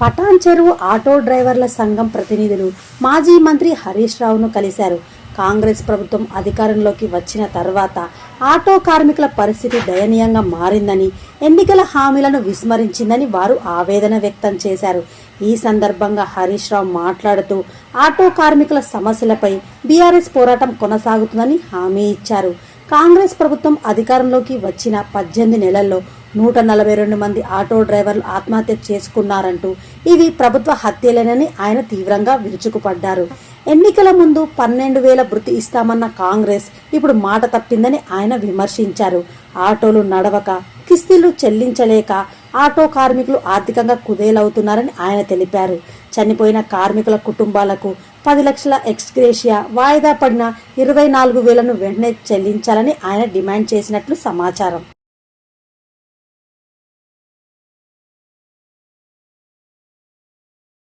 పటాన్ చెరువు ఆటో డ్రైవర్ల సంఘం ప్రతినిధులు మాజీ మంత్రి హరీష్ రావును కలిశారు. కాంగ్రెస్ ప్రభుత్వం అధికారంలోకి వచ్చిన తర్వాత ఆటో కార్మికుల పరిస్థితి దయనీయంగా మారిందని ఎన్నికల హామీలను విస్మరించిందని వారు ఆవేదన వ్యక్తం చేశారు. ఈ సందర్భంగా హరీష్ రావు మాట్లాడుతూ ఆటో కార్మికుల సమస్యలపై బీఆర్ఎస్ పోరాటం కొనసాగుతుందని హామీ ఇచ్చారు. కాంగ్రెస్ ప్రభుత్వం అధికారంలోకి వచ్చిన పద్దెనిమిది నెలల్లో నూట నలభై రెండు మంది ఆటో డ్రైవర్లు ఆత్మహత్య చేసుకున్నారంటూ ఇవి ప్రభుత్వ హత్యలేనని ఆయన తీవ్రంగా విరుచుకుపడ్డారు. ఎన్నికల ముందు పన్నెండు వేల భృతి ఇస్తామన్న కాంగ్రెస్ ఇప్పుడు మాట తప్పిందని ఆయన విమర్శించారు. ఆటోలు నడవక కిస్తీలు చెల్లించలేక ఆటో కార్మికులు ఆర్థికంగా కుదేలవుతున్నారని ఆయన తెలిపారు. చనిపోయిన కార్మికుల కుటుంబాలకు పది లక్షల ఎక్స్గ్రేషియా వాయిదా పడిన ఇరవై నాలుగు వేలను వెంటనే చెల్లించాలని ఆయన డిమాండ్ చేసినట్లు సమాచారం.